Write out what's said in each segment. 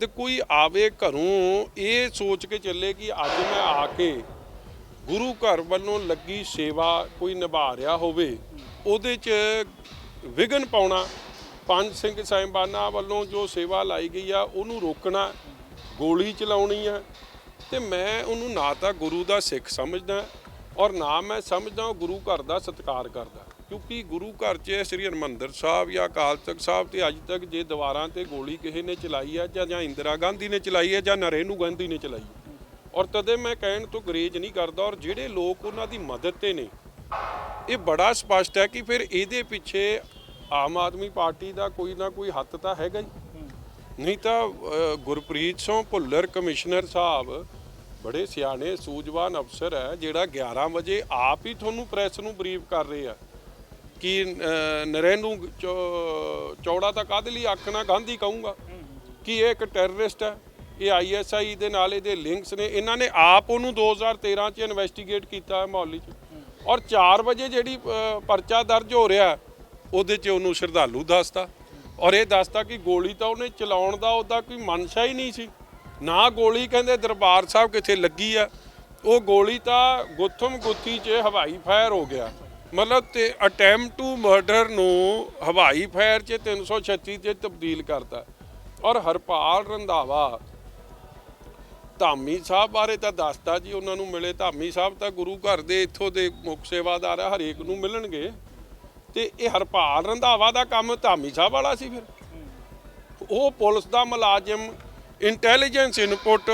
ਜਦ ਕੋਈ ਆਵੇ ਘਰੋਂ, ਇਹ ਸੋਚ ਕੇ ਚੱਲੇ ਕਿ ਅੱਜ ਮੈਂ ਆ ਕੇ ਗੁਰੂ ਘਰ ਵੱਲੋਂ ਲੱਗੀ ਸੇਵਾ ਕੋਈ ਨਿਭਾ ਰਿਹਾ ਹੋਵੇ, ਉਹਦੇ 'ਚ ਵਿਘਨ ਪਾਉਣਾ, ਪੰਜ ਸਿੰਘ ਸਾਹਿਬਾਨਾਂ ਵੱਲੋਂ ਜੋ ਸੇਵਾ ਲਾਈ ਗਈ ਆ, ਉਹਨੂੰ ਰੋਕਣਾ, ਗੋਲੀ ਚਲਾਉਣੀ ਆ, ਤੇ ਮੈਂ ਉਹਨੂੰ ਨਾ ਤਾਂ ਗੁਰੂ ਦਾ ਸਿੱਖ ਸਮਝਦਾ ਔਰ ਨਾ ਮੈਂ ਸਮਝਦਾ ਉਹ ਗੁਰੂ ਘਰ ਦਾ ਸਤਿਕਾਰ ਕਰਦਾ। ਕਿਉਂਕਿ ਗੁਰੂ ਘਰ 'ਚ ਸ੍ਰੀ ਹਰਿਮੰਦਰ ਸਾਹਿਬ ਜਾਂ ਅਕਾਲ ਤਖਤ ਸਾਹਿਬ ਤੇ ਅੱਜ ਤੱਕ ਜੇ ਦੀਵਾਰਾਂ ਤੇ ਗੋਲੀ ਕਿਸੇ ਨੇ ਚਲਾਈ ਹੈ ਜਾਂ ਜਾਂ ਇੰਦਰਾ ਗਾਂਧੀ ਨੇ ਚਲਾਈ ਹੈ ਜਾਂ ਨਰੇਨੂ ਗਾਂਧੀ ਨੇ ਚਲਾਈ ਹੈ। ਔਰ ਤਦੇ ਮੈਂ ਕਹਿਣ ਤੋਂ ਗਰੇਜ ਨਹੀਂ ਕਰਦਾ ਔਰ ਜਿਹੜੇ ਲੋਕ ਉਹਨਾਂ ਦੀ ਮਦਦ ਤੇ ਨੇ, ਇਹ ਬੜਾ ਸਪਸ਼ਟ ਹੈ ਕਿ ਫਿਰ ਇਹਦੇ ਪਿੱਛੇ ਆਮ ਆਦਮੀ ਪਾਰਟੀ ਦਾ ਕੋਈ ਨਾ ਕੋਈ ਹੱਥ ਤਾਂ ਹੈਗਾ ਹੀ। ਨਹੀਂ ਤਾਂ ਗੁਰਪ੍ਰੀਤ ਸਿੰਘ ਭੁੱਲਰ ਕਮਿਸ਼ਨਰ ਸਾਹਿਬ ਬੜੇ ਸਿਆਣੇ, ਸੂਝਵਾਨ ਅਫਸਰ ਹੈ, ਜਿਹੜਾ 11 ਵਜੇ ਆਪ ਹੀ ਤੁਹਾਨੂੰ ਪ੍ਰੈਸ ਨੂੰ ਬਰੀਫ ਕਰ ਰਹੇ ਆ ਕਿ ਅ, ਨਰੇਨੂ ਚੌ- ਚੌੜਾ ਤਾਂ ਕਾਹਦੇ ਲਈ ਆਖਣਾ ਗਾਂਧੀ ਕਹੂੰਗਾ ਕਿ ਇਹ ਇੱਕ ਟੈਰਰਿਸਟ ਹੈ ਇਹ ਆਈਐਸਆਈ ਦੇ ਨਾਲ ਇਹਦੇ ਲਿੰਕਸ ਨੇ ਇਹਨਾਂ ਨੇ ਆਪ ਉਹਨੂੰ 2013 ਚ ਇਨਵੈਸਟੀਗੇਟ ਕੀਤਾ ਹੈ ਮੌਲੀ ਚ। ਔਰ 4 ਵਜੇ ਜਿਹੜੀ ਪਰਚਾ ਦਰਜ ਹੋ ਰਿਹਾ ਉਹਦੇ 'ਚ ਉਹਨੂੰ ਸ਼ਰਧਾਲੂ ਦੱਸਦਾ ਔਰ ਇਹ ਦੱਸਦਾ ਕਿ ਗੋਲੀ ਤਾਂ ਉਹਨੇ ਚਲਾਉਣ ਦਾ ਉਹਦਾ ਕੋਈ ਮਨਸ਼ਾ ਹੀ ਨਹੀਂ ਸੀ। ਨਾ ਗੋਲੀ ਕਹਿੰਦੇ ਦਰਬਾਰ ਸਾਹਿਬ ਕਿੱਥੇ ਲੱਗੀ ਆ। ਉਹ ਗੋਲੀ ਤਾਂ ਗੁੱਥਮ ਗੁੱਥੀ 'ਚ ਹਵਾਈ ਫਾਇਰ ਹੋ ਗਿਆ। ਮਤਲਬ ਤੇ ਅਟੈਂਪਟ ਟੂ ਮਰਡਰ ਨੂੰ ਹਵਾਈ ਫਾਇਰ 'ਚ 336 'ਚ ਤਬਦੀਲ ਕਰਤਾ। ਔਰ ਹਰਪਾਲ ਰੰਧਾਵਾ, ਧਾਮੀ ਸਾਹਿਬ ਬਾਰੇ ਤਾਂ ਦੱਸਤਾ ਜੀ, ਉਹਨਾਂ ਨੂੰ ਮਿਲੇ। ਧਾਮੀ ਸਾਹਿਬ ਤਾਂ ਗੁਰੂ ਘਰ ਦੇ ਇੱਥੋਂ ਦੇ ਮੁੱਖ ਸੇਵਾਦਾਰ ਆ, ਹਰੇਕ ਨੂੰ ਮਿਲਣਗੇ। ਤੇ ਇਹ ਹਰਪਾਲ ਰੰਧਾਵਾ ਦਾ ਕੰਮ ਧਾਮੀ ਸਾਹਿਬ ਵਾਲਾ ਸੀ ਫਿਰ। ਉਹ ਪੁਲਿਸ ਦਾ ਮੁਲਾਜ਼ਮ ਇੰਟੈਲੀਜੈਂਸ ਇਨਪੁਟ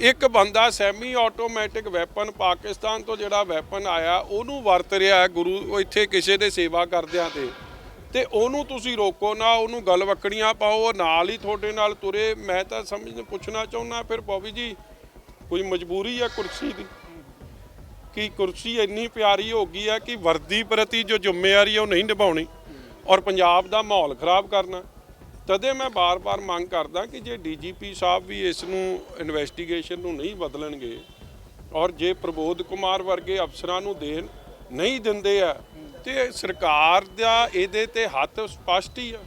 ਇੱਕ ਬੰਦਾ ਸੈਮੀ ਆਟੋਮੈਟਿਕ ਵੈਪਨ ਪਾਕਿਸਤਾਨ ਤੋਂ ਜਿਹੜਾ ਵੈਪਨ ਆਇਆ, ਉਹਨੂੰ ਵਰਤ ਰਿਹਾ ਹੈ ਗੁਰੂ ਇੱਥੇ ਕਿਸੇ ਦੇ ਸੇਵਾ ਕਰਦਿਆਂ ਤੇ। ਤੇ ਉਹਨੂੰ ਤੁਸੀਂ ਰੋਕੋ ਨਾ, ਉਹਨੂੰ ਗੱਲ ਵਕੜੀਆਂ ਪਾਓ, ਉਹ ਨਾਲ ਹੀ ਤੁਹਾਡੇ ਨਾਲ ਤੁਰੇ। ਮੈਂ ਤਾਂ ਸਮਝ, ਪੁੱਛਣਾ ਚਾਹੁੰਦਾ, ਫਿਰ ਬੋਬੀ ਜੀ, ਕੋਈ ਮਜਬੂਰੀ ਹੈ ਕੁਰਸੀ ਦੀ? ਕਿ ਕੁਰਸੀ ਇੰਨੀ ਪਿਆਰੀ ਹੋ ਗਈ ਹੈ ਕਿ ਵਰਦੀ ਪ੍ਰਤੀ ਜੋ ਜ਼ਿੰਮੇਵਾਰੀ ਹੈ ਉਹ ਨਹੀਂ ਨਿਭਾਉਣੀ। ਔਰ ਪੰਜਾਬ ਦਾ ਮਾਹੌਲ ਖਰਾਬ ਕਰਨਾ। ਤਦੇ ਮੈਂ ਬਾਰ-ਬਾਰ ਮੰਗ ਕਰਦਾ ਕਿ ਜੇ ਡੀਜੀਪੀ ਸਾਹਿਬ ਵੀ ਇਸ ਨੂੰ ਇਨਵੈਸਟੀਗੇਸ਼ਨ ਨੂੰ ਨਹੀਂ ਬਦਲਣਗੇ ਔਰ ਜੇ ਪ੍ਰਬੋਧ ਕੁਮਾਰ ਵਰਗੇ ਅਫਸਰਾਂ ਨੂੰ ਦੇਣ ਨਹੀਂ ਦਿੰਦੇ ਆ ਤੇ ਸਰਕਾਰ ਦਾ ਇਹਦੇ ਤੇ ਹੱਥ ਸਪਸ਼ਟ ਹੀ ਆ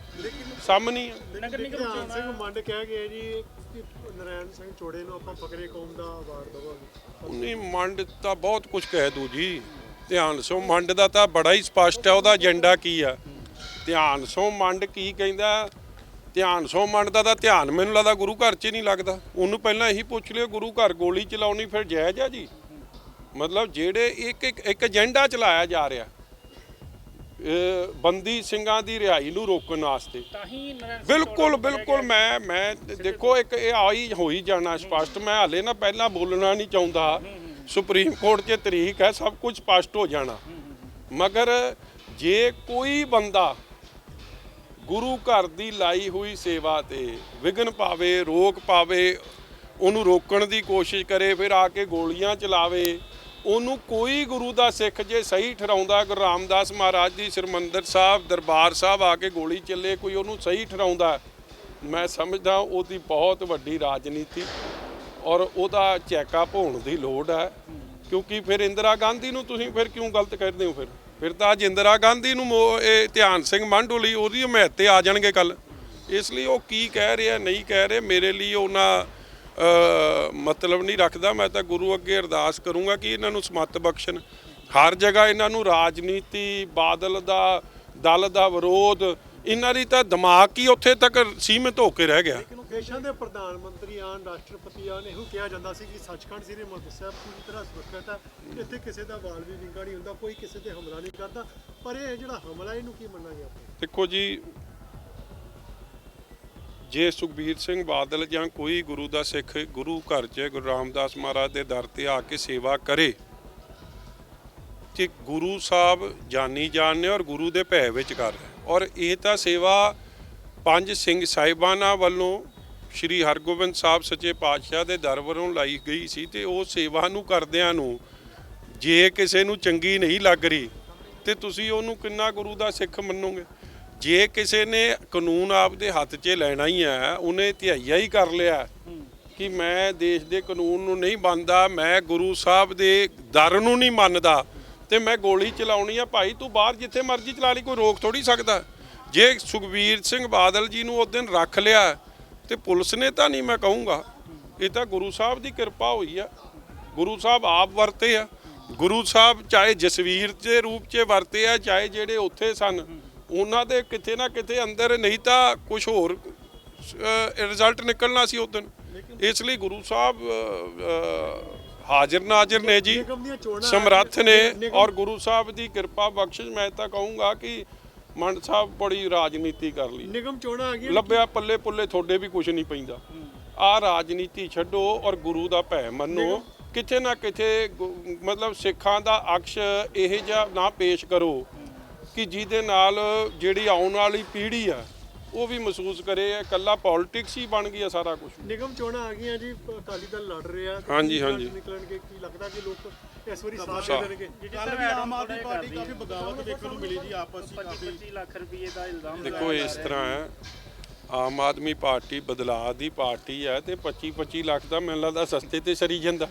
ਸਾਹਮਣੇ ਆ। ਨਗਰ ਨਿਗਮ ਸਿੰਘ ਮੰਡ ਕਹਿ ਗਿਆ ਜੀ ਕਿ ਨਰਾਇਣ ਸਿੰਘ ਚੋੜੇ ਨੂੰ ਆਪਾਂ ਫਕਰੇ ਕੌਮ ਦਾ ਅਵਾਰਡ ਦੇਵਾਂਗੇ। ਨਹੀਂ ਮੰਡ ਤਾਂ ਬਹੁਤ ਕੁਝ ਕਹਿ ਦੂ ਜੀ। ਧਿਆਨ ਸੋ ਮੰਡ ਦਾ ਤਾਂ ਬੜਾ ਹੀ ਸਪਸ਼ਟ ਹੈ ਉਹਦਾ ਏਜੰਡਾ ਕੀ ਆ? ਧਿਆਨ ਸੋ ਮੰਡ ਕੀ ਕਹਿੰਦਾ ਧਿਆਨ ਸੋ ਮੰਡ ਦਾ ਤਾਂ ਧਿਆਨ ਮੈਨੂੰ ਲੱਗਦਾ ਗੁਰੂ ਘਰ 'ਚ ਹੀ ਨਹੀਂ ਲੱਗਦਾ। ਉਹਨੂੰ ਪਹਿਲਾਂ ਇਹੀ ਪੁੱਛ ਲਿਓ ਗੁਰੂ ਘਰ ਗੋਲੀ ਚਲਾਉਣੀ ਫਿਰ ਜਾਇਜ਼ ਆ ਜੀ? ਮਤਲਬ ਜਿਹੜੇ ਇੱਕ ਇੱਕ ਇੱਕ ਏਜੰਡਾ ਚਲਾਇਆ ਜਾ ਰਿਹਾ ਬੰਦੀ ਸਿੰਘਾਂ ਦੀ ਰਿਹਾਈ ਨੂੰ ਰੋਕਣ ਵਾਸਤੇ। ਬਿਲਕੁਲ ਬਿਲਕੁਲ ਮੈਂ ਮੈਂ ਦੇਖੋ ਇੱਕ ਇਹ ਆਈ ਹੋਈ ਜਾਣਾ ਸਪਸ਼ਟ ਮੈਂ ਹਾਲੇ ਨਾ ਪਹਿਲਾਂ ਬੋਲਣਾ ਨਹੀਂ ਚਾਹੁੰਦਾ। ਸੁਪਰੀਮ ਕੋਰਟ 'ਚ ਤਰੀਕ ਹੈ ਸਭ ਕੁਝ ਸਪਸ਼ਟ ਹੋ ਜਾਣਾ। ਮਗਰ ਜੇ ਕੋਈ ਬੰਦਾ ਗੁਰੂ ਘਰ ਦੀ ਲਾਈ ਹੋਈ ਸੇਵਾ ਤੇ ਵਿਘਨ ਪਾਵੇ, ਰੋਕ ਪਾਵੇ, ਉਹਨੂੰ ਰੋਕਣ ਦੀ ਕੋਸ਼ਿਸ਼ ਕਰੇ, ਫਿਰ ਆ ਕੇ ਗੋਲੀਆਂ ਚਲਾਵੇ, ਉਹਨੂੰ ਕੋਈ ਗੁਰੂ ਦਾ ਸਿੱਖ ਜੇ ਸਹੀ ਠਰਾਉਂਦਾ ਗੁਰੂ ਰਾਮਦਾਸ ਮਹਾਰਾਜ ਦੀ ਸਿਰਮੰਦਰ ਸਾਹਿਬ, ਦਰਬਾਰ ਸਾਹਿਬ ਆ ਕੇ ਗੋਲੀ ਚੱਲੇ, ਕੋਈ ਉਹਨੂੰ ਸਹੀ ਠਰਾਉਂਦਾ ਮੈਂ ਸਮਝਦਾ ਉਹਦੀ ਬਹੁਤ ਵੱਡੀ ਰਾਜਨੀਤੀ ਔਰ ਉਹਦਾ ਚੈੱਕਅਪ ਹੋਣ ਦੀ ਲੋੜ ਹੈ, ਕਿਉਂਕਿ ਫਿਰ ਇੰਦਰਾ ਗਾਂਧੀ ਨੂੰ ਤੁਸੀਂ ਫਿਰ ਕਿਉਂ ਗਲਤ ਕਰਦੇ ਹੋ ਫਿਰ? ਫਿਰ ਤਾਂ ਅੱਜ ਇੰਦਰਾ ਗਾਂਧੀ ਨੂੰ ਮੋ- ਇਹ ਧਿਆਨ ਸਿੰਘ ਮੰਡੂ ਲਈ ਉਹਦੀ ਹਮਾਇਤ ਤੇ ਆ ਜਾਣਗੇ ਕੱਲ। ਇਸ ਲਈ ਉਹ ਕੀ ਕਹਿ ਰਿਹਾ ਨਹੀਂ ਕਹਿ ਰਹੇ ਮੇਰੇ ਲਈ ਉਹਨਾਂ ਅ, ਮਤਲਬ ਨਹੀਂ ਰੱਖਦਾ। ਮੈਂ ਤਾਂ ਗੁਰੂ ਅੱਗੇ ਅਰਦਾਸ ਕਰੂੰਗਾ ਕਿ ਇਹਨਾਂ ਨੂੰ ਸਮੱਤ ਬਖਸ਼ਣ। ਹਰ ਜਗ੍ਹਾ ਇਹਨਾਂ ਨੂੰ ਰਾਜਨੀਤੀ ਬਾਦਲ ਦਾ ਦਲ ਦਾ ਵਿਰੋਧ ਇਹਨਾਂ ਦੀ ਤਾਂ ਦਿਮਾਗ ਹੀ ਉੱਥੇ ਤੱਕ ਸੀਮਿਤ ਹੋ ਕੇ ਰਹਿ ਗਿਆ। ਲੇਕਿਨ ਦੇਸ਼ਾਂ ਦੇ ਪ੍ਰਧਾਨ ਮੰਤਰੀ ਆਨ ਰਾਸ਼ਟਰਪਤੀ ਆਨ ਇਹੋ ਕਿਹਾ ਜਾਂਦਾ ਸੀ ਕਿ ਸੱਚਖੰਡ ਸ੍ਰੀ ਮੁਕਤਸਰ ਸਾਹਿਬ ਪੂਰੀ ਤਰ੍ਹਾਂ ਸੁਰੱਖਿਅਤ ਹੈ। ਇੱਥੇ ਕਿਸੇ ਦਾ ਵਾਲ ਵੀ ਵਿੰਗਾ ਨਹੀਂ ਹੁੰਦਾ, ਕੋਈ ਕਿਸੇ ਤੇ ਹਮਲਾ ਨਹੀਂ ਕਰਦਾ। ਪਰ ਇਹ ਜਿਹੜਾ ਹਮਲਾ, ਇਹਨੂੰ ਕੀ ਮੰਨਾਂਗੇ ਆਪਾਂ ਦੇਖੋ ਜੀ, ਜੇ ਸੁਖਬੀਰ ਸਿੰਘ ਬਾਦਲ ਜਾਂ ਕੋਈ ਗੁਰੂ ਦਾ ਸਿੱਖ ਗੁਰੂ ਘਰ 'ਚ ਗੁਰੂ ਰਾਮਦਾਸ ਮਹਾਰਾਜ ਦੇ ਦਰ ਤੇ ਆ ਕੇ ਸੇਵਾ ਕਰੇ ਕਿ ਗੁਰੂ ਸਾਹਿਬ ਜਾਨੀ ਜਾਣ ਨੇ ਔਰ ਗੁਰੂ ਦੇ ਭੈ ਵਿੱਚ ਕਰ ਰਹੇ ਔਰ ਇਹ ਤਾਂ ਸੇਵਾ ਪੰਜ ਸਿੰਘ ਸਾਹਿਬਾਨਾਂ ਵੱਲੋਂ ਸ੍ਰੀ ਹਰਗੋਬਿੰਦ ਸਾਹਿਬ ਸੱਚੇ ਪਾਤਸ਼ਾਹ ਦੇ ਦਰ ਵੱਲੋਂ ਲਾਈ ਗਈ ਸੀ ਤੇ ਉਹ ਸੇਵਾ ਨੂੰ ਕਰਦਿਆਂ ਨੂੰ ਜੇ ਕਿਸੇ ਨੂੰ ਚੰਗੀ ਨਹੀਂ ਲੱਗ ਰਹੀ, ਤੇ ਤੁਸੀਂ ਉਹਨੂੰ ਕਿੰਨਾ ਗੁਰੂ ਦਾ ਸਿੱਖ ਮੰਨੋਗੇ? ਜੇ ਕਿਸੇ ਨੇ ਕਾਨੂੰਨ ਆਪਦੇ ਹੱਥ 'ਚ ਲੈਣਾ ਹੀ ਹੈ, ਉਹਨੇ ਧਿਆਈਆ ਹੀ ਕਰ ਲਿਆ ਕਿ ਮੈਂ ਦੇਸ਼ ਦੇ ਕਾਨੂੰਨ ਨੂੰ ਨਹੀਂ ਮੰਨਦਾ, ਮੈਂ ਗੁਰੂ ਸਾਹਿਬ ਦੇ ਦਰ ਨੂੰ ਨਹੀਂ ਮੰਨਦਾ, ਤੇ ਮੈਂ ਗੋਲੀ ਚਲਾਉਣੀ ਆ, ਭਾਈ ਤੂੰ ਬਾਹਰ ਜਿੱਥੇ ਮਰਜ਼ੀ ਚਲਾ ਲਈ, ਕੋਈ ਰੋਕ ਥੋੜੀ ਸਕਦਾ। ਜੇ ਸੁਖਬੀਰ ਸਿੰਘ ਬਾਦਲ ਜੀ ਨੂੰ ਉਸ ਦਿਨ ਰੱਖ ਲਿਆ ਤੇ ਪੁਲਿਸ ਨੇ ਤਾਂ ਨਹੀਂ ਮੈਂ ਕਹੂੰਗਾ। ਇਹ ਤਾਂ ਗੁਰੂ ਸਾਹਿਬ ਦੀ ਕਿਰਪਾ ਹੋਈ ਆ। ਗੁਰੂ ਸਾਹਿਬ ਆਪ ਵਰਤੇ ਆ। ਗੁਰੂ ਸਾਹਿਬ ਚਾਹੇ ਜਸਵੀਰ ਦੇ ਰੂਪ 'ਚ ਵਰਤੇ ਆ ਚਾਹੇ ਜਿਹੜੇ ਉੱਥੇ ਸਨ ਉਹਨਾਂ ਦੇ ਕਿਤੇ ਨਾ ਕਿਤੇ ਅੰਦਰ ਨਹੀਂ ਤਾਂ ਕੁਝ ਹੋਰ ਰਿਜ਼ਲਟ ਨਿਕਲਣਾ ਸੀ ਉਦੋਂ ਇਸ ਲਈ ਗੁਰੂ ਸਾਹਿਬ ਹਾਜ਼ਰ ਨਾਜ਼ਰ ਨੇ ਜੀ। ਸਮਰੱਥ ਨੇ ਔਰ ਗੁਰੂ ਸਾਹਿਬ ਦੀ ਕਿਰਪਾ ਬਖਸ਼ਿਸ਼ ਮੈਂ ਤਾਂ ਕਹੂੰਗਾ ਕਿ ਮੰਡ ਸਾਹਿਬ ਬੜੀ ਰਾਜਨੀਤੀ ਕਰ ਲਈ। ਨਿਗਮ ਚੋਣਾਂ ਆ ਗਈਆਂ। ਲੱਭਿਆ ਪੱਲੇ ਪੁੱਲੇ ਤੁਹਾਡੇ ਵੀ ਕੁਝ ਨਹੀਂ ਪੈਂਦਾ। ਆ ਰਾਜਨੀਤੀ ਛੱਡੋ ਔਰ ਗੁਰੂ ਦਾ ਭੈ ਮੰਨੋ। ਕਿਤੇ ਨਾ ਕਿਤੇ ਮਤਲਬ ਸਿੱਖਾਂ ਦਾ ਅਕਸ਼ ਇਹ ਜਿਹਾ ਨਾ ਪੇਸ਼ ਕਰੋ ਕਿ ਜਿਹਦੇ ਨਾਲ ਜਿਹੜੀ ਆਉਣ ਵਾਲੀ ਪੀੜ੍ਹੀ ਆ ਉਹ ਵੀ ਮਹਿਸੂਸ ਕਰੇ। ਇਹ ਇਕੱਲਾ ਪੋਲਿਟਿਕਸ ਹੀ ਬਣ ਗਈ ਆ ਸਾਰਾ ਕੁਝ ਨਿਗਮ ਚੋਣਾਂ ਆ ਗਈਆਂ ਜੀ ਅਕਾਲੀ ਦਲ ਲੜ ਰਿਹਾ। ਹਾਂਜੀ, ਹਾਂਜੀ। ਨਿਕਲਣਗੇ ਕੀ ਲੱਗਦਾ ਕਿ ਲੋਕ ਇਸ ਵਾਰੀ ਸਾਥ ਸਾਥ। ਦੇ ਦੇਣਗੇ। ਕੱਲ ਵੀ ਆਮ ਆਦਮੀ ਪਾਰਟੀ ਕਾਫੀ ਬਗਾਵਤ ਦੇਖਣ ਨੂੰ ਮਿਲੀ ਜੀ ਆਪਸ ਵਿੱਚ ਕਾਫੀ। 25 ਲੱਖ ਰੁਪਏ ਦਾ ਇਲਜ਼ਾਮ ਦੇਖੋ ਇਸ ਤਰ੍ਹਾਂ ਹੈ ਆਮ ਆਦਮੀ ਪਾਰਟੀ ਬਦਲਾਅ ਦੀ ਪਾਰਟੀ ਹੈ ਤੇ 25 25 ਲੱਖ ਦਾ ਮੈਨੂੰ ਲੱਗਦਾ ਸਸਤੇ ਤੇ ਸਰੀ ਜਾਂਦਾ।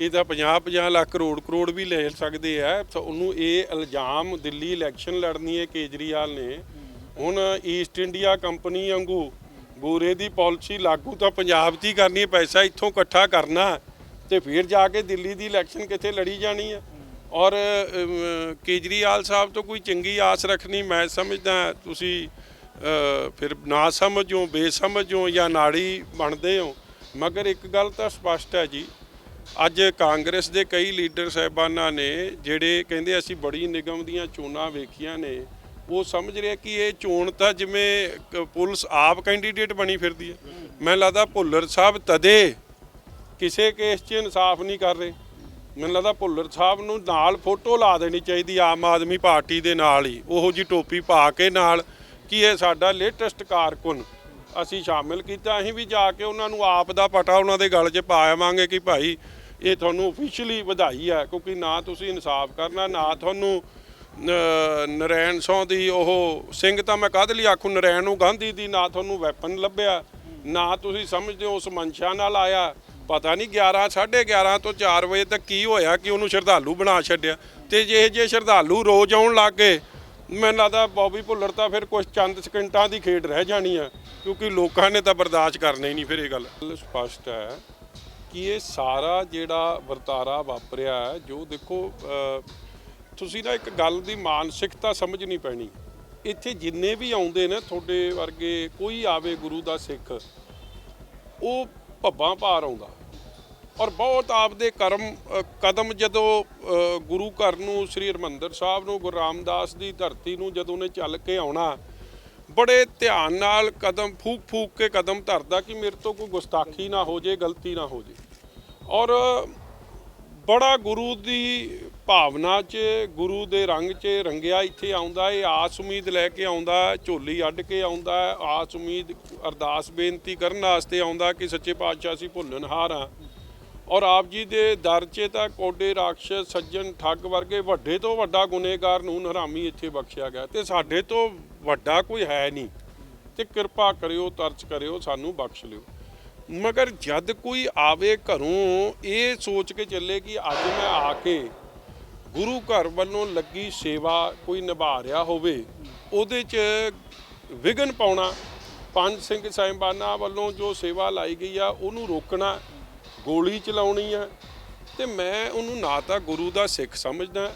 ਇਹ ਤਾਂ 50 50 ਲੱਖ ਕਰੋੜ ਕਰੋੜ ਵੀ ਲੈ ਸਕਦੇ ਆ। ਤਾਂ ਉਹਨੂੰ ਇਹ ਇਲਜ਼ਾਮ ਦਿੱਲੀ ਇਲੈਕਸ਼ਨ ਲੜਨੀ ਹੈ ਕੇਜਰੀਵਾਲ ਨੇ। ਹੁਣ ਈਸਟ ਇੰਡੀਆ ਕੰਪਨੀ ਵਾਂਗੂ ਬੂਰੇ ਦੀ ਪਾਲਿਸੀ ਲਾਗੂ ਤਾਂ ਪੰਜਾਬ 'ਚ ਹੀ ਕਰਨੀ ਹੈ ਪੈਸਾ ਇੱਥੋਂ ਇਕੱਠਾ ਕਰਨਾ। ਤੇ ਫਿਰ ਜਾ ਕੇ ਦਿੱਲੀ ਦੀ ਇਲੈਕਸ਼ਨ ਕਿੱਥੇ ਲੜੀ ਜਾਣੀ ਹੈ ਔਰ ਕੇਜਰੀਵਾਲ ਸਾਹਿਬ ਤੋਂ ਕੋਈ ਚੰਗੀ ਆਸ ਰੱਖਣੀ ਮੈਂ ਸਮਝਦਾ ਤੁਸੀਂ ਫਿਰ ਨਾ ਸਮਝੋ ਬੇਸਮਝੋ ਜਾਂ ਨਾੜੀ ਬਣਦੇ ਹੋ। ਮਗਰ ਇੱਕ ਗੱਲ ਤਾਂ ਸਪਸ਼ਟ ਹੈ ਜੀ, ਅੱਜ ਕਾਂਗਰਸ ਦੇ ਕਈ ਲੀਡਰ ਸਾਹਿਬਾਨਾਂ ਨੇ ਜਿਹੜੇ ਕਹਿੰਦੇ ਅਸੀਂ ਬੜੀ ਨਿਗਮ ਦੀਆਂ ਚੋਣਾਂ ਵੇਖੀਆਂ ਨੇ, ਉਹ ਸਮਝ ਰਿਹਾ ਕਿ ਇਹ ਚੋਣ ਤਾਂ ਜਿਵੇਂ ਕ- ਪੁਲਿਸ ਆਪ ਕੈਂਡੀਡੇਟ ਬਣੀ ਫਿਰਦੀ ਹੈ। ਮੈਨੂੰ ਲੱਗਦਾ ਭੁੱਲਰ ਸਾਹਿਬ ਤਦੇ ਕਿਸੇ ਕੇਸ 'ਚ ਇਨਸਾਫ ਨਹੀਂ ਕਰ ਰਹੇ। ਮੈਨੂੰ ਲੱਗਦਾ ਭੁੱਲਰ ਸਾਹਿਬ ਨੂੰ ਨਾਲ ਫੋਟੋ ਲਾ ਦੇਣੀ ਚਾਹੀਦੀ ਆਮ ਆਦਮੀ ਪਾਰਟੀ ਦੇ ਨਾਲ ਹੀ। ਉਹੋ ਜੀ ਟੋਪੀ ਪਾ ਕੇ ਨਾਲ ਕਿ ਇਹ ਸਾਡਾ ਲੇਟੈਸਟ ਕਾਰਕੁਨ ਅਸੀਂ ਸ਼ਾਮਿਲ ਕੀਤਾ। ਅਸੀਂ ਵੀ ਜਾ ਕੇ ਉਹਨਾਂ ਨੂੰ ਆਪ ਦਾ ਪਟਾ ਉਹਨਾਂ ਦੇ ਗਲ 'ਚ ਪਾਵਾਂਗੇ ਕਿ ਭਾਈ ਇਹ ਤੁਹਾਨੂੰ ਅਫੀਸ਼ੀਅਲੀ ਵਧਾਈ ਹੈ ਕਿਉਂਕਿ ਨਾ ਤੁਸੀਂ ਇਨਸਾਫ ਕਰਨਾ, ਨਾ ਤੁਹਾਨੂੰ ਨ- ਨਰੈਣ ਸੌ ਦੀ ਉਹ ਸਿੰਘ ਤਾਂ ਮੈਂ ਕਾਹਦੇ ਲਈ ਆਖੂ, ਨਰੈਣ ਨੂੰ ਗਾਂਧੀ ਦੀ ਨਾ ਤੁਹਾਨੂੰ ਵੈਪਨ ਲੱਭਿਆ, ਨਾ ਤੁਸੀਂ ਸਮਝਦੇ ਹੋ ਉਸ ਮਨਸ਼ਾ ਨਾਲ ਆਇਆ। ਪਤਾ ਨਹੀਂ 11 11:30 ਤੋਂ 4 ਵਜੇ ਤੱਕ ਕੀ ਹੋਇਆ ਕਿ ਉਹਨੂੰ ਸ਼ਰਧਾਲੂ ਬਣਾ ਛੱਡਿਆ। ਤੇ ਜੇ ਜੇ ਸ਼ਰਧਾਲੂ ਰੋਜ਼ ਆਉਣ ਲੱਗ ਗਏ, ਮੈਨੂੰ ਲੱਗਦਾ ਬੌਬੀ ਭੁੱਲਰ ਤਾਂ ਫਿਰ ਕੁਝ ਚੰਦ ਸਕਿੰਟਾਂ ਦੀ ਖੇਡ ਰਹਿ ਜਾਣੀ ਆ, ਕਿਉਂਕਿ ਲੋਕਾਂ ਨੇ ਤਾਂ ਬਰਦਾਸ਼ਤ ਕਰਨਾ ਹੀ ਨਹੀਂ ਫਿਰ ਇਹ ਗੱਲ। ਗੱਲ ਸਪਸ਼ਟ ਹੈ ਕਿ ਇਹ ਸਾਰਾ ਜਿਹੜਾ ਵਰਤਾਰਾ ਵਾਪਰਿਆ ਜੋ ਦੇਖੋ ਤੁਸੀਂ ਨਾ ਇੱਕ ਗੱਲ ਦੀ ਮਾਨਸਿਕਤਾ ਸਮਝਣੀ ਪੈਣੀ। ਇੱਥੇ ਜਿੰਨੇ ਵੀ ਆਉਂਦੇ ਨੇ ਤੁਹਾਡੇ ਵਰਗੇ, ਕੋਈ ਆਵੇ ਗੁਰੂ ਦਾ ਸਿੱਖ, ਉਹ ਭੱਬਾਂ ਭਾਰ ਆਉਂਦਾ। ਔਰ ਬਹੁਤ ਆਪਦੇ ਕਰਮ ਕਦਮ ਜਦੋਂ ਗੁਰੂ ਘਰ ਨੂੰ, ਸ੍ਰੀ ਹਰਮੰਦਰ ਸਾਹਿਬ ਨੂੰ, ਗੁਰੂ ਰਾਮਦਾਸ ਦੀ ਧਰਤੀ ਨੂੰ ਜਦੋਂ ਨੇ ਚੱਲ ਕੇ ਆਉਣਾ, ਬੜੇ ਧਿਆਨ ਨਾਲ ਕਦਮ ਫੂਕ ਫੂਕ ਕੇ ਕਦਮ ਧਰਦਾ ਕਿ ਮੇਰੇ ਤੋਂ ਕੋਈ ਗੁਸਤਾਖੀ ਨਾ ਹੋ ਜੇ, ਗਲਤੀ ਨਾ ਹੋ ਜੇ। ਔਰ ਬੜਾ ਗੁਰੂ ਦੀ ਭਾਵਨਾ 'ਚ, ਗੁਰੂ ਦੇ ਰੰਗ 'ਚ ਰੰਗਿਆ ਇੱਥੇ ਆਉਂਦਾ ਇਹ ਆਸ ਉਮੀਦ ਲੈ ਕੇ ਆਉਂਦਾ, ਝੋਲੀ ਅੱਡ ਕੇ ਆਉਂਦਾ, ਆਸ ਉਮੀਦ ਅਰਦਾਸ ਬੇਨਤੀ ਕਰਨ ਵਾਸਤੇ ਆਉਂਦਾ ਕਿ ਸੱਚੇ ਪਾਤਸ਼ਾਹ ਅਸੀਂ ਭੁੱਲਣਹਾਰ ਹਾਂ ਔਰ ਆਪ ਜੀ ਦੇ ਦਰ 'ਚ ਤਾਂ ਕੋਡੇ ਰਾਖਸ਼, ਸੱਜਣ, ਠੱਗ ਵਰਗੇ ਵੱਡੇ ਤੋਂ ਵੱਡਾ ਗੁਨੇਗਾਰ ਨੂੰ ਹਰਾਮੀ ਇੱਥੇ ਬਖਸ਼ਿਆ ਗਿਆ। ਤੇ ਸਾਡੇ ਤੋਂ ਵੱਡਾ ਕੋਈ ਹੈ ਨਹੀਂ। ਤੇ ਕਿਰਪਾ ਕਰਿਓ, ਤਰਸ ਕਰਿਓ, ਸਾਨੂੰ ਬਖਸ਼ ਲਿਓ। ਮਗਰ ਜਦ ਕੋਈ ਆਵੇ ਘਰੋਂ, ਇਹ ਸੋਚ ਕੇ ਚੱਲੇ ਕਿ ਅੱਜ ਮੈਂ ਆ ਕੇ ਗੁਰੂ ਘਰ ਵੱਲੋਂ ਲੱਗੀ ਸੇਵਾ ਕੋਈ ਨਿਭਾ ਰਿਹਾ ਹੋਵੇ, ਉਹਦੇ 'ਚ ਵਿਘਨ ਪਾਉਣਾ, ਪੰਜ ਸਿੰਘ ਸਾਹਿਬਾਨਾਂ ਵੱਲੋਂ ਜੋ ਸੇਵਾ ਲਾਈ ਗਈ ਆ, ਉਹਨੂੰ ਰੋਕਣਾ, ਗੋਲੀ ਚਲਾਉਣੀ ਆ, ਤੇ ਮੈਂ ਉਹਨੂੰ ਨਾ ਤਾਂ ਗੁਰੂ ਦਾ ਸਿੱਖ ਸਮਝਦਾ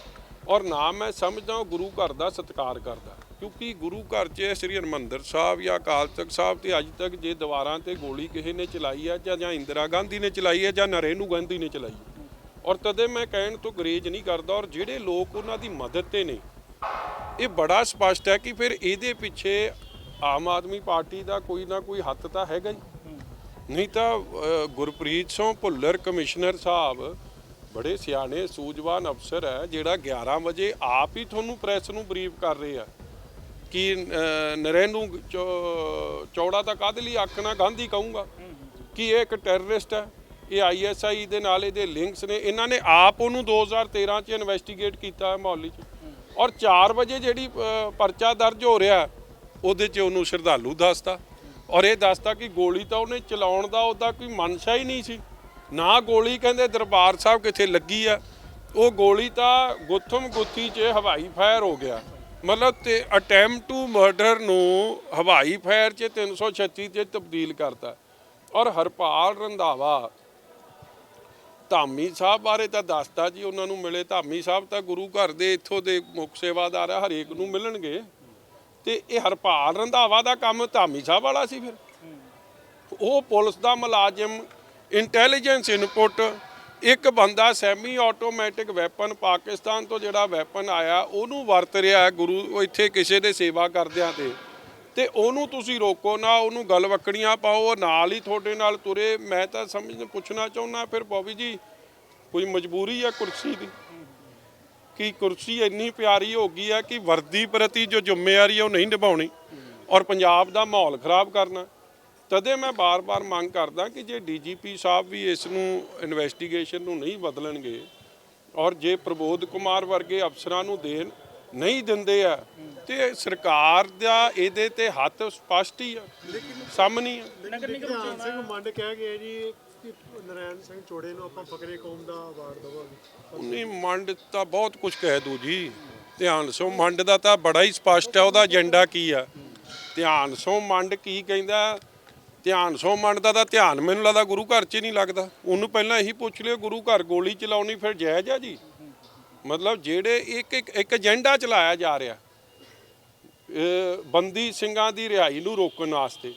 ਔਰ ਨਾ ਮੈਂ ਸਮਝਦਾ ਉਹ ਗੁਰੂ ਘਰ ਦਾ ਸਤਿਕਾਰ ਕਰਦਾ। ਕਿਉਂਕਿ ਗੁਰੂ ਘਰ 'ਚ ਸ੍ਰੀ ਹਰਮੰਦਰ ਸਾਹਿਬ ਜਾਂ ਅਕਾਲ ਤਖਤ ਸਾਹਿਬ ਤੇ ਅੱਜ ਤੱਕ ਜੇ ਦੀਵਾਰਾਂ ਤੇ ਗੋਲੀ ਕਿਸੇ ਨੇ ਚਲਾਈ ਹੈ ਜਾਂ ਜਾਂ ਇੰਦਰਾ ਗਾਂਧੀ ਨੇ ਚਲਾਈ ਹੈ ਜਾਂ ਨਰੇਨੂ ਗਾਂਧੀ ਨੇ ਚਲਾਈ ਹੈ ਔਰ ਤਦੇ ਮੈਂ ਕਹਿਣ ਤੋਂ ਗਰੇਜ ਨਹੀਂ ਕਰਦਾ ਔਰ ਜਿਹੜੇ ਲੋਕ ਉਹਨਾਂ ਦੀ ਮਦਦ ਤੇ ਨੇ ਇਹ ਬੜਾ ਸਪਸ਼ਟ ਹੈ ਕਿ ਫਿਰ ਇਹਦੇ ਪਿੱਛੇ ਆਮ ਆਦਮੀ ਪਾਰਟੀ ਦਾ ਕੋਈ ਨਾ ਕੋਈ ਹੱਥ ਤਾਂ ਹੈਗਾ ਹੀ। ਨਹੀਂ ਤਾਂ ਗੁਰਪ੍ਰੀਤ ਸਿੰਘ ਭੁੱਲਰ ਕਮਿਸ਼ਨਰ ਸਾਹਿਬ ਬੜੇ ਸਿਆਣੇ ਸੂਝਵਾਨ ਅਫਸਰ ਹੈ ਜਿਹੜਾ 11 ਵਜੇ ਆਪ ਹੀ ਤੁਹਾਨੂੰ ਪ੍ਰੈਸ ਨੂੰ ਬਰੀਫ ਕਰ ਰਹੇ ਆ ਕਿ ਅ, ਚੌ- ਚੌੜਾ ਤਾਂ ਕਾਹਦੇ ਲਈ ਆਖਣਾ ਗਾਂਧੀ ਕਹੂੰਗਾ ਕਿ ਇਹ ਇੱਕ ਟੈਰਰਿਸਟ ਹੈ। ਇਹ ਆਈਐਸਆਈ ਦੇ ਨਾਲ ਇਹਦੇ ਲਿੰਕਸ ਨੇ। ਇਹਨਾਂ ਨੇ ਆਪ ਉਹਨੂੰ 2013 ਚ ਇਨਵੈਸਟੀਗੇਟ ਕੀਤਾ ਹੈ ਮੌਲੀ ਚ। ਔਰ 4 ਵਜੇ ਜਿਹੜੀ ਪਰਚਾ ਦਰਜ ਹੋ ਰਿਹਾ, ਉਹਦੇ 'ਚ ਉਹਨੂੰ ਸ਼ਰਧਾਲੂ ਦੱਸਤਾ। ਔਰ ਇਹ ਦੱਸਤਾ ਕਿ ਗੋਲੀ ਤਾਂ ਉਹਨੇ ਚਲਾਉਣ ਦਾ ਉਹਦਾ ਕੋਈ ਮਨਸ਼ਾ ਹੀ ਨਹੀਂ ਸੀ। ਨਾ ਗੋਲੀ ਕਹਿੰਦੇ ਦਰਬਾਰ ਸਾਹਿਬ ਕਿੱਥੇ ਲੱਗੀ ਆ। ਉਹ ਗੋਲੀ ਤਾਂ ਗੁੱਥਮ ਗੁੱਥੀ 'ਚ ਹਵਾਈ ਫਾਇਰ ਹੋ ਗਿਆ। ਮਤਲਬ ਤੇ ਅਟੈਂਪਟ ਟੂ ਮਰਡਰ ਨੂੰ ਹਵਾਈ ਫਾਇਰ 'ਚ 336 'ਚ ਤਬਦੀਲ ਕਰਤਾ। ਔਰ ਹਰਪਾਲ ਰੰਧਾਵਾ ਧਾਮੀ ਸਾਹਿਬ ਬਾਰੇ ਤਾਂ ਦੱਸਤਾ ਜੀ, ਉਹਨਾਂ ਨੂੰ ਮਿਲੇ ਧਾਮੀ ਸਾਹਿਬ ਤਾਂ ਗੁਰੂ ਘਰ ਦੇ ਇੱਥੋਂ ਦੇ ਮੁੱਖ ਸੇਵਾਦਾਰ ਆ, ਹਰੇਕ ਨੂੰ ਮਿਲਣਗੇ। ਤੇ ਇਹ ਹਰਪਾਲ ਰੰਧਾਵਾ ਦਾ ਕੰਮ ਧਾਮੀ ਸਾਹਿਬ ਵਾਲਾ ਸੀ ਫਿਰ। ਉਹ ਪੁਲਿਸ ਦਾ ਮੁਲਾਜ਼ਮ ਇੰਟੈਲੀਜੈਂਸ ਇਨਪੁਟ ਇੱਕ ਬੰਦਾ ਸੈਮੀ ਆਟੋਮੈਟਿਕ ਵੈਪਨ ਪਾਕਿਸਤਾਨ ਤੋਂ ਜਿਹੜਾ ਵੈਪਨ ਆਇਆ, ਉਹਨੂੰ ਵਰਤ ਰਿਹਾ ਗੁਰੂ, ਇੱਥੇ ਕਿਸੇ ਦੇ ਸੇਵਾ ਕਰਦਿਆਂ ਤੇ। ਤੇ ਉਹਨੂੰ ਤੁਸੀਂ ਰੋਕੋ, ਨਾ ਉਹਨੂੰ ਗੱਲ ਗਲਵੱਕੜੀਆਂ ਪਾਓ, ਉਹ ਨਾਲ ਹੀ ਤੁਹਾਡੇ ਨਾਲ ਤੁਰੇ। ਮੈਂ ਤਾਂ ਸਮਝ, ਪੁੱਛਣਾ ਚਾਹੁੰਦਾ ਫਿਰ ਬੋਬੀ ਜੀ, ਕੋਈ ਮਜਬੂਰੀ ਹੈ ਕੁਰਸੀ ਦੀ? ਕਿ ਕੁਰਸੀ ਇੰਨੀ ਪਿਆਰੀ ਹੋ ਗਈ ਹੈ ਕਿ ਵਰਦੀ ਪ੍ਰਤੀ ਜੋ ਜ਼ਿੰਮੇਵਾਰੀ ਹੈ ਉਹ ਨਹੀਂ ਨਿਭਾਉਣੀ ਔਰ ਪੰਜਾਬ ਦਾ ਮਾਹੌਲ ਖਰਾਬ ਕਰਨਾ। ਤਦੇ ਮੈਂ ਬਾਰ-ਬਾਰ ਮੰਗ ਕਰਦਾ ਕਿ ਜੇ ਡੀਜੀਪੀ ਸਾਹਿਬ ਵੀ ਇਸ ਨੂੰ ਇਨਵੈਸਟੀਗੇਸ਼ਨ ਨੂੰ ਨਹੀਂ ਬਦਲਣਗੇ ਔਰ ਜੇ ਪ੍ਰਬੋਧ ਕੁਮਾਰ ਵਰਗੇ ਅਫਸਰਾਂ ਨੂੰ ਦੇਣ ਨਹੀਂ ਦਿੰਦੇ ਆ। ਤੇ ਸਰਕਾਰ ਦਾ ਇਹਦੇ ਤੇ ਹੱਥ ਸਪਸ਼ਟ ਹੀ ਆ। ਸਾਹਮਣੇ ਆ। ਨਗਰ ਨਿਗਮ ਸਿੰਘ ਮੰਡ ਕਹਿ ਗਏ ਜੀ ਕਿ ਨਰਾਇਣ ਸਿੰਘ ਚੋੜੇ ਨੂੰ ਆਪਾਂ ਫਕਰੇ ਕੌਮ ਦਾ ਅਵਾਰਡ ਦੇਵਾਂਗੇ। ਨਹੀਂ ਮੰਡ ਤਾਂ ਬਹੁਤ ਕੁਝ ਕਹਿ ਦੂ ਜੀ। ਧਿਆਨ ਸੋ ਮੰਡ ਦਾ ਤਾਂ ਬੜਾ ਹੀ ਸਪਸ਼ਟ ਹੈ ਉਹਦਾ ਏਜੰਡਾ ਕੀ ਆ? ਧਿਆਨ ਸੋ ਮੰਡ ਕੀ ਕਹਿੰਦਾ? ਧਿਆਨ ਸੋ ਮੰਡ ਦਾ ਤਾਂ ਧਿਆਨ ਮੈਨੂੰ ਲੱਗਦਾ ਗੁਰੂ ਘਰ 'ਚ ਹੀ ਨਹੀਂ ਲੱਗਦਾ। ਉਹਨੂੰ ਪਹਿਲਾਂ ਇਹੀ ਪੁੱਛ ਲਿਓ ਗੁਰੂ ਘਰ ਗੋਲੀ ਚਲਾਉਣੀ ਫਿਰ ਜਾਇਜ਼ ਆ ਜੀ? ਮਤਲਬ ਜਿਹੜੇ ਇੱਕ ਇੱਕ ਇੱਕ ਏਜੰਡਾ ਚਲਾਇਆ ਜਾ ਰਿਹਾ ਬੰਦੀ ਸਿੰਘਾਂ ਦੀ ਰਿਹਾਈ ਨੂੰ ਰੋਕਣ ਵਾਸਤੇ।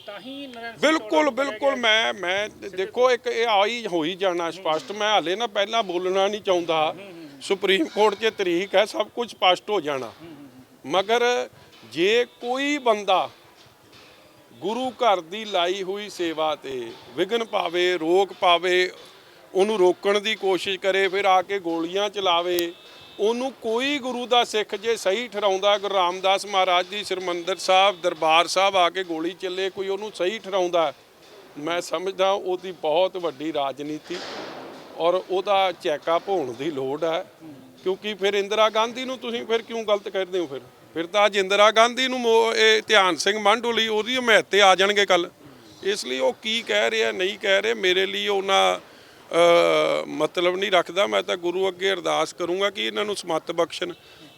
ਬਿਲਕੁਲ ਬਿਲਕੁਲ ਮੈਂ ਮੈਂ ਦੇਖੋ ਇੱਕ ਇਹ ਆਈ ਹੋਈ ਜਾਣਾ ਸਪਸ਼ਟ ਮੈਂ ਹਾਲੇ ਨਾ ਪਹਿਲਾਂ ਬੋਲਣਾ ਨਹੀਂ ਚਾਹੁੰਦਾ। ਸੁਪਰੀਮ ਕੋਰਟ 'ਚ ਤਰੀਕ ਹੈ ਸਭ ਕੁਝ ਸਪਸ਼ਟ ਹੋ ਜਾਣਾ। ਮਗਰ ਜੇ ਕੋਈ ਬੰਦਾ ਗੁਰੂ ਘਰ ਦੀ ਲਾਈ ਹੋਈ ਸੇਵਾ ਤੇ ਵਿਘਨ ਪਾਵੇ ਰੋਕ ਪਾਵੇ ਉਹਨੂੰ ਰੋਕਣ ਦੀ ਕੋਸ਼ਿਸ਼ ਕਰੇ, ਫਿਰ ਆ ਕੇ ਗੋਲੀਆਂ ਚਲਾਵੇ। ਉਹਨੂੰ ਕੋਈ ਗੁਰੂ ਦਾ ਸਿੱਖ ਜੇ ਸਹੀ ਠਹਿਰਾਉਂਦਾ, ਗੁਰੂ ਰਾਮਦਾਸ ਮਹਾਰਾਜ ਦੀ ਸਿਰਮੰਦਰ ਸਾਹਿਬ, ਦਰਬਾਰ ਸਾਹਿਬ ਆ ਕੇ ਗੋਲੀ ਚੱਲੇ, ਕੋਈ ਉਹਨੂੰ ਸਹੀ ਠਹਿਰਾਉਂਦਾ। ਮੈਂ ਸਮਝਦਾ ਉਹਦੀ ਬਹੁਤ ਵੱਡੀ ਰਾਜਨੀਤੀ ਔਰ ਉਹਦਾ ਚੈੱਕਅਪ ਹੋਣ ਦੀ ਲੋੜ ਹੈ। ਕਿਉਂਕਿ ਫਿਰ ਇੰਦਰਾ ਗਾਂਧੀ ਨੂੰ ਤੁਸੀਂ ਫਿਰ ਕਿਉਂ ਗਲਤ ਕਰਦੇ ਹੋ ਫਿਰ? ਫਿਰ ਤਾਂ ਅੱਜ ਇੰਦਰਾ ਗਾਂਧੀ ਨੂੰ ਮੋ- ਇਹ ਧਿਆਨ ਸਿੰਘ ਮੰਡੂ ਉਹਦੀ ਹਮਾਇਤ ਤੇ ਆ ਜਾਣਗੇ ਕੱਲ ਇਸ ਲਈ ਉਹ ਕੀ ਕਹਿ ਰਿਹਾ, ਨਹੀਂ ਕਹਿ ਰਹੇ, ਮੇਰੇ ਲਈ ਉਹਨਾਂ ਮਤਲਬ ਨਹੀਂ ਰੱਖਦਾ ਮੈਂ ਤਾਂ ਗੁਰੂ ਅੱਗੇ ਅਰਦਾਸ ਕਰੂੰਗਾ ਕਿ ਇਹਨਾਂ ਨੂੰ ਸਮੱਤ ਬਖਸ਼ਣ।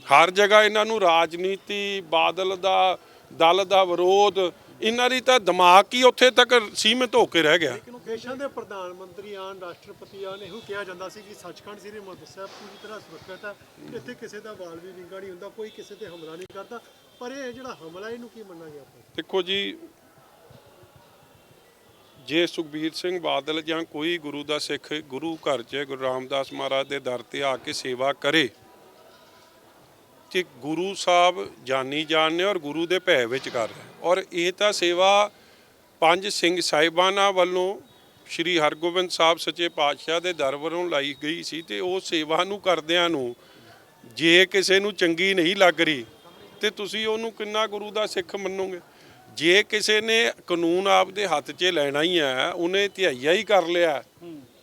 ਹਰ ਜਗ੍ਹਾ ਇਹਨਾਂ ਨੂੰ ਰਾਜਨੀਤੀ ਬਾਦਲ ਦਾ ਦਲ ਦਾ ਵਿਰੋਧ ਇਹਨਾਂ ਦੀ ਤਾਂ ਦਿਮਾਗ ਹੀ ਉੱਥੇ ਤੱਕ ਸੀਮਿਤ ਹੋ ਕੇ ਰਹਿ ਗਿਆ। ਦੇਸ਼ਾਂ ਦੇ ਪ੍ਰਧਾਨ ਮੰਤਰੀ ਆਨ ਰਾਸ਼ਟਰਪਤੀ ਆਨ ਇਹੋ ਕਿਹਾ ਜਾਂਦਾ ਸੀ ਕਿ ਸੱਚਖੰਡ ਸ੍ਰੀ ਹਰਿਮੰਦਰ ਸਾਹਿਬ ਪੂਰੀ ਤਰ੍ਹਾਂ ਸੁਰੱਖਿਅਤ ਹੈ ਇੱਥੇ ਕਿਸੇ ਦਾ ਵਾਲ ਵੀ ਵਿੰਗਾ ਨਹੀਂ ਹੁੰਦਾ ਕੋਈ ਕਿਸੇ ਤੇ ਹਮਲਾ ਨਹੀਂ ਕਰਦਾ। ਪਰ ਇਹ ਜਿਹੜਾ ਹਮਲਾ ਇਹਨੂੰ ਕੀ ਮੰਨਾਂਗੇ ਆਪਾਂ? ਦੇਖੋ ਜੀ ਜੇ ਸੁਖਬੀਰ ਸਿੰਘ ਬਾਦਲ ਜਾਂ ਕੋਈ ਗੁਰੂ ਦਾ ਸਿੱਖ ਗੁਰੂ ਘਰ 'ਚ ਗੁਰੂ ਰਾਮਦਾਸ ਮਹਾਰਾਜ ਦੇ ਦਰ ਤੇ ਆ ਕੇ ਸੇਵਾ ਕਰੇ ਕਿ ਗੁਰੂ ਸਾਹਿਬ ਜਾਨੀ ਜਾਣਨੇ ਔਰ ਗੁਰੂ ਦੇ ਭੈ ਵਿੱਚ ਕਰ ਰਹੇ। ਔਰ ਇਹ ਤਾਂ ਸੇਵਾ ਪੰਜ ਸਿੰਘ ਸਾਹਿਬਾਨਾਂ ਵੱਲੋਂ ਸ੍ਰੀ ਹਰਗੋਬਿੰਦ ਸਾਹਿਬ ਸੱਚੇ ਪਾਤਸ਼ਾਹ ਦੇ ਦਰ ਵੱਲੋਂ ਲਾਈ ਗਈ ਸੀ ਤੇ ਉਹ ਸੇਵਾ ਨੂੰ ਕਰਦਿਆਂ ਨੂੰ ਜੇ ਕਿਸੇ ਨੂੰ ਚੰਗੀ ਨਹੀਂ ਲੱਗ ਰਹੀ, ਤੇ ਤੁਸੀਂ ਉਹਨੂੰ ਕਿੰਨਾ ਗੁਰੂ ਦਾ ਸਿੱਖ ਮੰਨੋਗੇ? ਜੇ ਕਿਸੇ ਨੇ ਕਾਨੂੰਨ ਆਪਦੇ ਹੱਥ 'ਚ ਲੈਣਾ ਹੀ ਹੈ ਉਹਨੇ ਧਿਆਈਆ ਹੀ ਕਰ ਲਿਆ।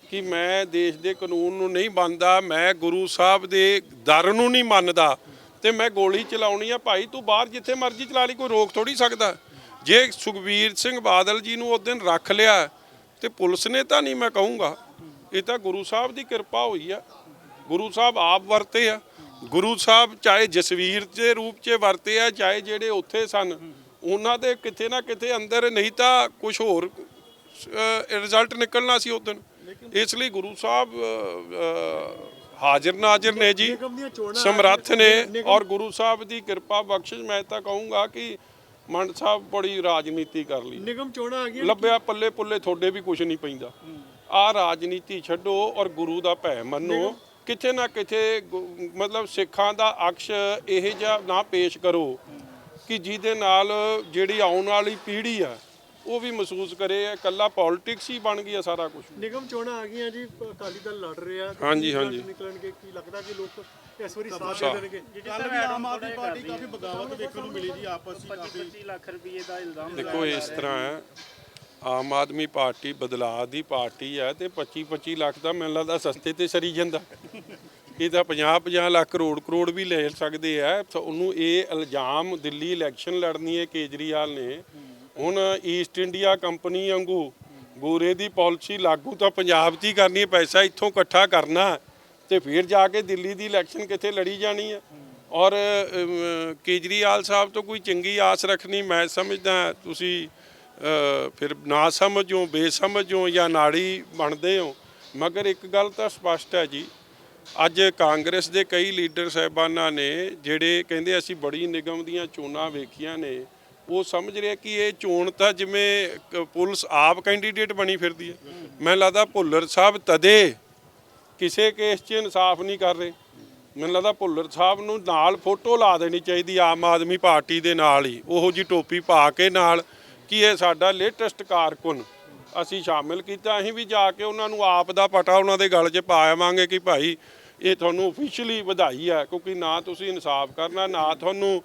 ਕਿ ਮੈਂ ਦੇਸ਼ ਦੇ ਕਾਨੂੰਨ ਨੂੰ ਨਹੀਂ ਮੰਨਦਾ, ਮੈਂ ਗੁਰੂ ਸਾਹਿਬ ਦੇ ਦਰ ਨੂੰ ਨਹੀਂ ਮੰਨਦਾ ਤੇ ਮੈਂ ਗੋਲੀ ਚਲਾਉਣੀ ਆ, ਭਾਈ ਤੂੰ ਬਾਹਰ ਜਿੱਥੇ ਮਰਜ਼ੀ ਚਲਾ ਲਈ, ਕੋਈ ਰੋਕ ਥੋੜੀ ਸਕਦਾ। ਜੇ ਸੁਖਬੀਰ ਸਿੰਘ ਬਾਦਲ ਜੀ ਨੂੰ ਉਹ ਦਿਨ ਰੱਖ ਲਿਆ ਤੇ ਪੁਲਿਸ ਨੇ ਤਾਂ ਨਹੀਂ ਮੈਂ ਕਹੂੰਗਾ। ਇਹ ਤਾਂ ਗੁਰੂ ਸਾਹਿਬ ਦੀ ਕਿਰਪਾ ਹੋਈ ਆ। ਗੁਰੂ ਸਾਹਿਬ ਆਪ ਵਰਤੇ ਆ। ਗੁਰੂ ਸਾਹਿਬ ਚਾਹੇ ਜਸਵੀਰ ਦੇ ਰੂਪ 'ਚ ਵਰਤੇ ਆ, ਚਾਹੇ ਜਿਹੜੇ ਉੱਥੇ ਸਨ। ਉਹਨਾਂ ਦੇ ਕਿਤੇ ਨਾ ਕਿਤੇ ਅੰਦਰ ਨਹੀਂ ਤਾਂ ਕੁਝ ਹੋਰ ਰਿਜ਼ਲਟ ਨਿਕਲਣਾ ਸੀ ਉਸ ਦਿਨ। ਇਸ ਲਈ ਗੁਰੂ ਸਾਹਿਬ ਹਾਜ਼ਰ ਨਾਜ਼ਰ ਨੇ ਜੀ। ਸਮਰੱਥ ਨੇ ਔਰ ਗੁਰੂ ਸਾਹਿਬ ਦੀ ਕਿਰਪਾ ਬਖਸ਼ਿਸ਼। ਮੈਂ ਤਾਂ ਕਹੂੰਗਾ ਕਿ ਮੰਡ ਸਾਹਿਬ ਬੜੀ ਰਾਜਨੀਤੀ ਕਰ ਲਈ। ਨਿਗਮ ਚੋਣਾਂ ਆ ਗਈਆਂ। ਲੱਭਿਆ ਪੱਲੇ ਪੁੱਲੇ ਤੁਹਾਡੇ ਵੀ ਕੁਝ ਨਹੀਂ ਪੈਂਦਾ। ਆ ਰਾਜਨੀਤੀ ਛੱਡੋ ਔਰ ਗੁਰੂ ਦਾ ਭੈ ਮੰਨੋ। ਕਿਤੇ ਨਾ ਕਿਤੇ ਮਤਲਬ ਸਿੱਖਾਂ ਦਾ ਅਕਸ਼ ਇਹ ਜਿਹਾ ਨਾ ਪੇਸ਼ ਕਰੋ। ਕਿ ਜਿਹਦੇ ਨਾਲ ਜਿਹੜੀ ਆਉਣ ਵਾਲੀ ਪੀੜ੍ਹੀ ਆ ਉਹ ਵੀ ਮਹਿਸੂਸ ਕਰੇ ਇਹ ਇਕੱਲਾ ਪੋਲਿਟਿਕਸ ਹੀ ਬਣ ਗਈ ਆ ਸਾਰਾ ਕੁਝ ਨਿਗਮ ਚੋਣਾਂ ਆ ਗਈਆਂ ਜੀ ਅਕਾਲੀ ਦਲ ਲੜ ਰਿਹਾ ਹਾਂਜੀ, ਹਾਂਜੀ। ਨਿਕਲਣਗੇ ਕੀ ਲੱਗਦਾ ਕਿ ਲੋਕ ਇਸ ਵਾਰੀ ਸਾਥ ਦੇ ਦੇਣਗੇ? ਕੱਲ ਵੀ ਆਮ ਆਦਮੀ ਪਾਰਟੀ ਕਾਫੀ ਬਗਾਵਤ ਵੇਖਣ ਨੂੰ ਮਿਲੀ ਜੀ ਆਪਸ ਵਿੱਚ ਕਾਫੀ। 25 ਲੱਖ ਰੁਪਏ ਦਾ ਇਲਜ਼ਾਮ ਦੇਖੋ ਇਸ ਤਰ੍ਹਾਂ ਹੈ ਆਮ ਆਦਮੀ ਪਾਰਟੀ ਬਦਲਾਅ ਦੀ ਪਾਰਟੀ ਹੈ ਤੇ 25 25 ਲੱਖ ਦਾ ਮੈਨੂੰ ਲੱਗਦਾ ਸਸਤੇ ਤੇ ਸਰੀ ਜਾਂਦਾ। ਇਹ ਤਾਂ 50 50 ਲੱਖ ਕਰੋੜ ਕਰੋੜ ਵੀ ਲੈ ਸਕਦੇ ਆ। ਤਾਂ ਉਹਨੂੰ ਇਹ ਇਲਜ਼ਾਮ ਦਿੱਲੀ ਇਲੈਕਸ਼ਨ ਲੜਨੀ ਹੈ, ਕੇਜਰੀਵਾਲ ਨੇ। ਹੁਣ ਈਸਟ ਇੰਡੀਆ ਕੰਪਨੀ ਵਾਂਗੂ ਗੋਰੇ ਦੀ ਪਾਲਿਸੀ ਲਾਗੂ ਤਾਂ ਪੰਜਾਬ 'ਚ ਹੀ ਕਰਨੀ ਹੈ, ਪੈਸਾ ਇੱਥੋਂ ਇਕੱਠਾ ਕਰਨਾ। ਤੇ ਫਿਰ ਜਾ ਕੇ ਦਿੱਲੀ ਦੀ ਇਲੈਕਸ਼ਨ ਕਿੱਥੇ ਲੜੀ ਜਾਣੀ ਹੈ। ਔਰ ਕੇਜਰੀਵਾਲ ਸਾਹਿਬ ਤੋਂ ਕੋਈ ਚੰਗੀ ਆਸ ਰੱਖਣੀ ਮੈਂ ਸਮਝਦਾ ਤੁਸੀਂ ਫਿਰ ਨਾ ਸਮਝੋ, ਬੇਸਮਝੋ ਜਾਂ ਨਾੜੀ ਬਣਦੇ ਹੋ। ਮਗਰ ਇੱਕ ਗੱਲ ਤਾਂ ਸਪਸ਼ਟ ਹੈ ਜੀ ਅੱਜ ਕਾਂਗਰਸ ਦੇ ਕਈ ਲੀਡਰ ਸਾਹਿਬਾਨਾਂ ਨੇ ਜਿਹੜੇ ਕਹਿੰਦੇ ਅਸੀਂ ਬੜੀ ਨਿਗਮ ਦੀਆਂ ਚੋਣਾਂ ਵੇਖੀਆਂ ਨੇ, ਉਹ ਸਮਝ ਰਿਹਾ ਕਿ ਇਹ ਚੋਣ ਤਾਂ ਜਿਵੇਂ ਕ- ਪੁਲਿਸ ਆਪ ਕੈਂਡੀਡੇਟ ਬਣੀ ਫਿਰਦੀ ਹੈ। ਮੈਨੂੰ ਲੱਗਦਾ ਭੁੱਲਰ ਸਾਹਿਬ ਤਦੇ ਕਿਸੇ ਕੇਸ 'ਚ ਇਨਸਾਫ ਨਹੀਂ ਕਰ ਰਹੇ। ਮੈਨੂੰ ਲੱਗਦਾ ਭੁੱਲਰ ਸਾਹਿਬ ਨੂੰ ਨਾਲ ਫੋਟੋ ਲਾ ਦੇਣੀ ਚਾਹੀਦੀ ਆਮ ਆਦਮੀ ਪਾਰਟੀ ਦੇ ਨਾਲ ਹੀ, ਉਹੋ ਜੀ ਟੋਪੀ ਪਾ ਕੇ ਨਾਲ, ਕਿ ਇਹ ਸਾਡਾ ਲੇਟੈਸਟ ਕਾਰਕੁਨ ਅਸੀਂ ਸ਼ਾਮਿਲ ਕੀਤਾ, ਅਸੀਂ ਵੀ ਜਾ ਕੇ ਉਹਨਾਂ ਨੂੰ ਆਪ ਦਾ ਪਟਾ ਉਹਨਾਂ ਦੇ ਗਲ 'ਚ ਪਾ ਆਵਾਂਗੇ ਕਿ ਭਾਈ ਇਹ ਤੁਹਾਨੂੰ ਅਫੀਸ਼ੀਅਲੀ ਵਧਾਈ ਹੈ ਕਿਉਂਕਿ ਨਾ ਤੁਸੀਂ ਇਨਸਾਫ ਕਰਨਾ, ਨਾ ਤੁਹਾਨੂੰ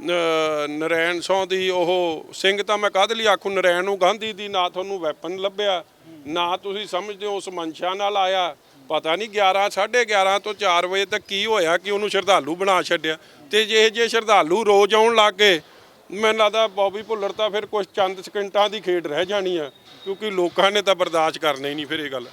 ਨ- ਨਰੈਣ ਸੌ ਦੀ ਉਹ ਸਿੰਘ ਤਾਂ ਮੈਂ ਕਾਹਦੇ ਲਈ ਆਖੂ, ਨਰੈਣ ਨੂੰ ਗਾਂਧੀ ਦੀ ਨਾ ਤੁਹਾਨੂੰ ਵੈਪਨ ਲੱਭਿਆ, ਨਾ ਤੁਸੀਂ ਸਮਝਦੇ ਹੋ ਉਸ ਮਨਸ਼ਾ ਨਾਲ ਆਇਆ। ਪਤਾ ਨਹੀਂ 11 11:30 ਤੋਂ 4 ਵਜੇ ਤੱਕ ਕੀ ਹੋਇਆ ਕਿ ਉਹਨੂੰ ਸ਼ਰਧਾਲੂ ਬਣਾ ਛੱਡਿਆ। ਤੇ ਜੇ ਜੇ ਸ਼ਰਧਾਲੂ ਰੋਜ਼ ਆਉਣ ਲੱਗ ਗਏ ਮੈਨੂੰ ਲੱਗਦਾ ਬੌਬੀ ਭੁੱਲਰ ਤਾਂ ਫਿਰ ਕੁਝ ਚੰਦ ਸਕਿੰਟਾਂ ਦੀ ਖੇਡ ਰਹਿ ਜਾਣੀ ਆ, ਕਿਉਂਕਿ ਲੋਕਾਂ ਨੇ ਤਾਂ ਬਰਦਾਸ਼ਤ ਕਰਨਾ ਹੀ ਨਹੀਂ ਫਿਰ ਇਹ ਗੱਲ।